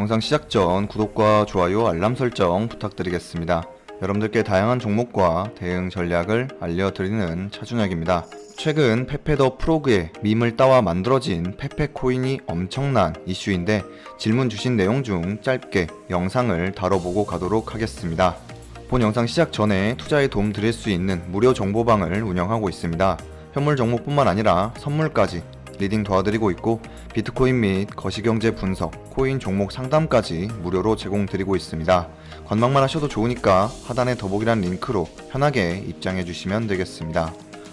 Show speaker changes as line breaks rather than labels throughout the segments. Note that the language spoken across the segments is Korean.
영상 시작 전 구독과 좋아요, 알람 설정 부탁드리겠습니다. 여러분들께 다양한 종목과 대응 전략을 알려드리는 차준혁입니다. 최근 페페 더 프로그의 밈을 따와 만들어진 페페 코인이 엄청난 이슈인데 질문 주신 내용 중 짧게 영상을 다뤄보고 가도록 하겠습니다. 본 영상 시작 전에 투자에 도움 드릴 수 있는 무료 정보방을 운영하고 있습니다. 현물 종목뿐만 아니라 선물까지 리딩 도와드리고 있고 비트코인 및 거시경제 분석, 코인 종목 상담까지 무료로 제공드리고 있습니다. 관망만 하셔도 좋으니까 하단의 더보기란 링크로 편하게 입장해 주시면 되겠습니다.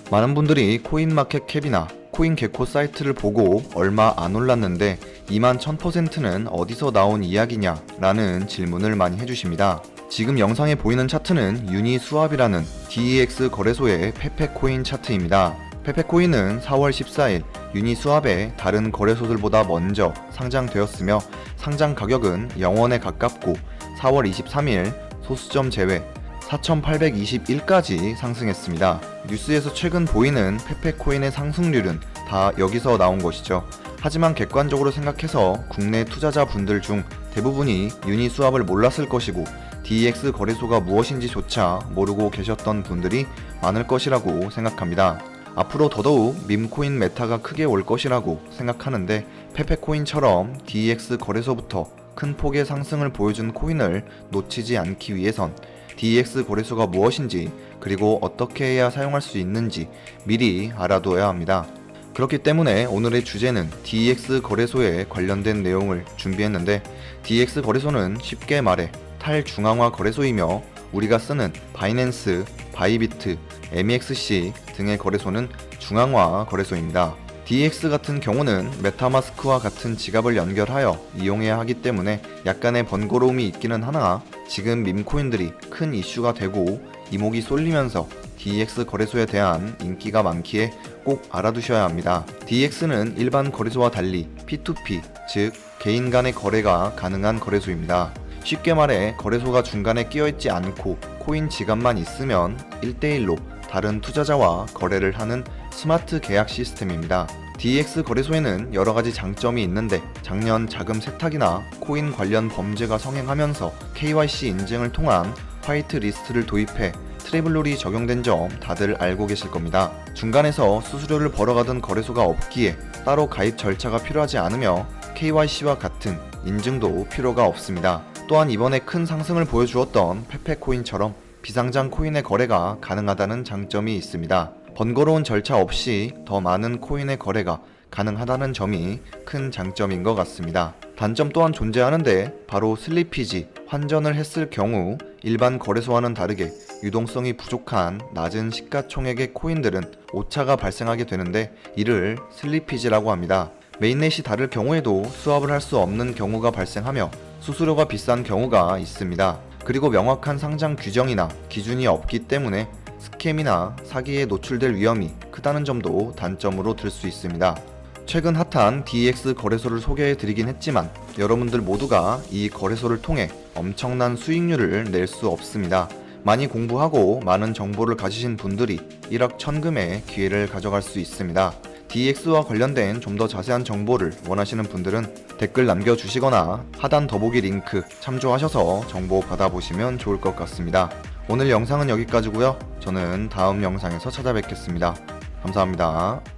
많은 분들이 코인마켓 캡이나 코인 개코 사이트를 보고 얼마 안 올랐는데 2만 1000%는 어디서 나온 이야기냐 라는 질문을 많이 해주십니다. 지금 영상에 보이는 차트는 유니수압이라는 DEX 거래소의 페페코인 차트입니다. 페페코인은 4월 14일 유니수압의 다른 거래소들보다 먼저 상장되었으며 상장 가격은 0원에 가깝고 4월 23일 소수점 제외 4,821까지 상승했습니다. 뉴스에서 최근 보이는 페페코인의 상승률은 다 여기서 나온 것이죠. 하지만 객관적으로 생각해서 국내 투자자분들 중 대부분이 유니수압을 몰랐을 것이고 DEX 거래소가 무엇인지조차 모르고 계셨던 분들이 많을 것이라고 생각합니다. 앞으로 더더욱 밈코인 메타가 크게 올 것이라고 생각하는데 페페코인처럼 DEX 거래소부터 큰 폭의 상승을 보여준 코인을 놓치지 않기 위해선 DEX 거래소가 무엇인지 그리고 어떻게 해야 사용할 수 있는지 미리 알아둬야 합니다. 그렇기 때문에 오늘의 주제는 DEX 거래소에 관련된 내용을 준비했는데 DEX 거래소는 쉽게 말해 탈중앙화 거래소이며 우리가 쓰는 바이낸스, 바이비트, MEXC 등의 거래소는 중앙화 거래소입니다. DX 같은 경우는 메타마스크와 같은 지갑을 연결하여 이용해야 하기 때문에 약간의 번거로움이 있기는 하나 지금 밈코인들이 큰 이슈가 되고 이목이 쏠리면서 DX 거래소에 대한 인기가 많기에 꼭 알아두셔야 합니다. DX는 일반 거래소와 달리 P2P, 즉 개인 간의 거래가 가능한 거래소입니다. 쉽게 말해 거래소가 중간에 끼어있지 않고 코인 지갑만 있으면 1대1로 다른 투자자와 거래를 하는 스마트 계약 시스템입니다. DX 거래소에는 여러 가지 장점이 있는데 작년 자금 세탁이나 코인 관련 범죄가 성행하면서 KYC 인증을 통한 화이트 리스트를 도입해 트래블룰이 적용된 점 다들 알고 계실 겁니다. 중간에서 수수료를 벌어가던 거래소가 없기에 따로 가입 절차가 필요하지 않으며 KYC와 같은 인증도 필요가 없습니다. 또한 이번에 큰 상승을 보여주었던 페페코인처럼 비상장 코인의 거래가 가능하다는 장점이 있습니다. 번거로운 절차 없이 더 많은 코인의 거래가 가능하다는 점이 큰 장점인 것 같습니다. 단점 또한 존재하는데 바로 슬리피지, 환전을 했을 경우 일반 거래소와는 다르게 유동성이 부족한 낮은 시가총액의 코인들은 오차가 발생하게 되는데 이를 슬리피지라고 합니다. 메인넷이 다를 경우에도 수합을 할 수 없는 경우가 발생하며 수수료가 비싼 경우가 있습니다. 그리고 명확한 상장 규정이나 기준이 없기 때문에 스캠이나 사기에 노출될 위험이 크다는 점도 단점으로 들 수 있습니다. 최근 핫한 DX 거래소를 소개해 드리긴 했지만 여러분들 모두가 이 거래소를 통해 엄청난 수익률을 낼 수 없습니다. 많이 공부하고 많은 정보를 가지신 분들이 1억 천금의 기회를 가져갈 수 있습니다. DX와 관련된 좀 더 자세한 정보를 원하시는 분들은 댓글 남겨주시거나 하단 더보기 링크 참조하셔서 정보 받아보시면 좋을 것 같습니다. 오늘 영상은 여기까지고요. 저는 다음 영상에서 찾아뵙겠습니다. 감사합니다.